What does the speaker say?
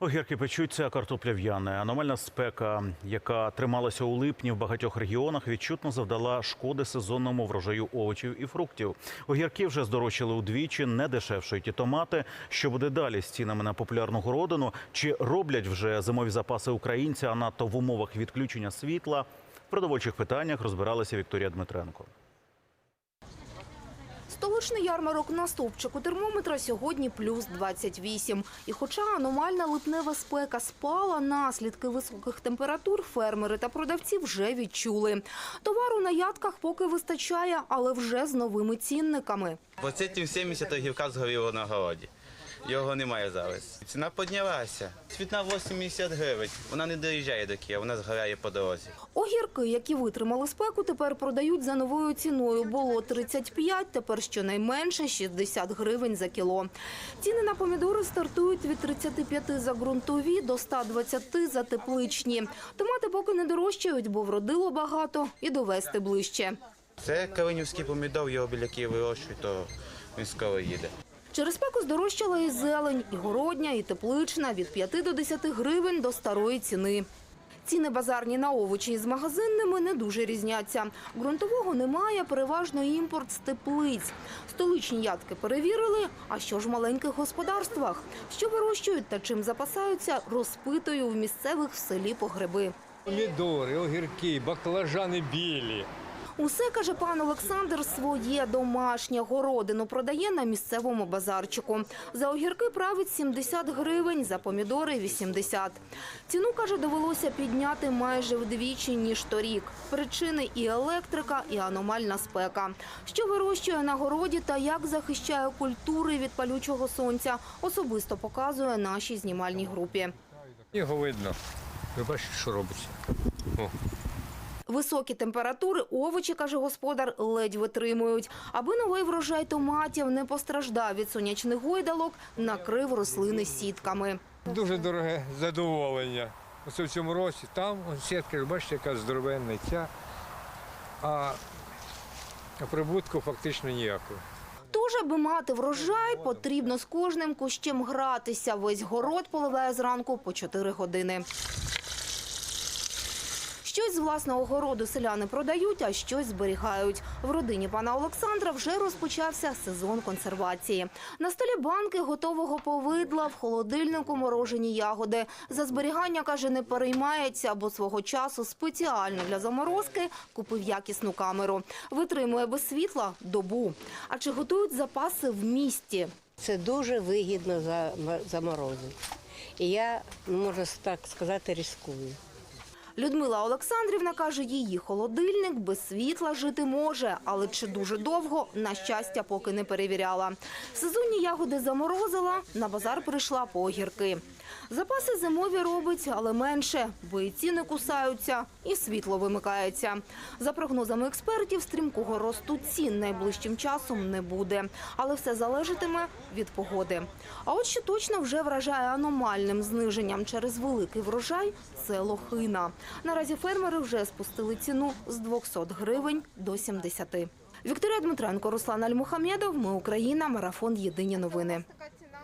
Огірки печуться, картопля в'яне. Аномальна спека, яка трималася у липні в багатьох регіонах, відчутно завдала шкоди сезонному врожаю овочів і фруктів. Огірки вже здорожчали удвічі, не дешевшують і томати. Що буде далі з цінами на популярну городину? Чи роблять вже зимові запаси українці, а надто в умовах відключення світла? В продовольчих питаннях розбиралася Вікторія Дмитренко. Столичний ярмарок на стовпчику термометра сьогодні плюс 28. І хоча аномальна липнева спека спала, наслідки високих температур фермери та продавці вже відчули. Товару на ядках поки вистачає, але вже з новими цінниками. По цитів 70 огірка згоріло на городі. Його немає зараз. Ціна піднялася. Цвітна 80 гривень. Вона не доїжджає до Києва, вона згоряє по дорозі. Огірки, які витримали спеку, тепер продають за новою ціною. Було 35, тепер щонайменше 60 гривень за кіло. Ціни на помідори стартують від 35 за ґрунтові до 120 за тепличні. Томати поки не дорожчають, бо вродило багато і довести ближче. Це калинівський помідор, його біля Києва вирощують, то він скоро їде. Через спеку здорожчала і зелень, і городня, і теплична від 5 до 10 гривень до старої ціни. Ціни базарні на овочі із магазинними не дуже різняться. Ґрунтового немає, переважно імпорт з теплиць. Столичні ядки перевірили, а що ж в маленьких господарствах? Що вирощують та чим запасаються, розпитую в місцевих в селі погреби. Помідори, огірки, баклажани білі. Усе, каже пан Олександр, своє домашнє городину продає на місцевому базарчику. За огірки править 70 гривень, за помідори – 80. Ціну, каже, довелося підняти майже вдвічі, ніж торік. Причини і електрика, і аномальна спека. Що вирощує на городі та як захищає культури від палючого сонця, особисто показує нашій знімальній групі. Його видно. Ви бачите, що робиться. О. Високі температури овочі, каже господар, ледь витримують. Аби новий врожай томатів не постраждав від сонячних гойдалок, накрив рослини сітками. Дуже дороге задоволення. Ось в цьому році там ось сітка, бачите, яка здоровенна ця. А прибутку фактично ніякого. Тож, аби мати врожай, потрібно з кожним кущем гратися. Весь город поливає зранку по 4 години. Щось з власного городу селяни продають, а щось зберігають. В родині пана Олександра вже розпочався сезон консервації. На столі банки готового повидла, в холодильнику морожені ягоди. За зберігання, каже, не переймається, бо свого часу спеціально для заморозки купив якісну камеру. Витримує без світла добу. А чи готують запаси в місті? Це дуже вигідно за, за. І я, можна так сказати, ризикую. Людмила Олександрівна каже, її холодильник без світла жити може, але чи дуже довго, на щастя, поки не перевіряла. Сезонні ягоди заморозила, на базар прийшла по огірки. Запаси зимові робить, але менше, бо і ціни кусаються, і світло вимикається. За прогнозами експертів, стрімкого росту цін найближчим часом не буде. Але все залежатиме від погоди. А от що точно вже вражає аномальним зниженням через великий врожай – це лохина. Наразі фермери вже спустили ціну з 200 гривень до 70. Вікторія Дмитренко, Руслан Альмухамєдов. Ми Україна. Марафон. Єдині новини.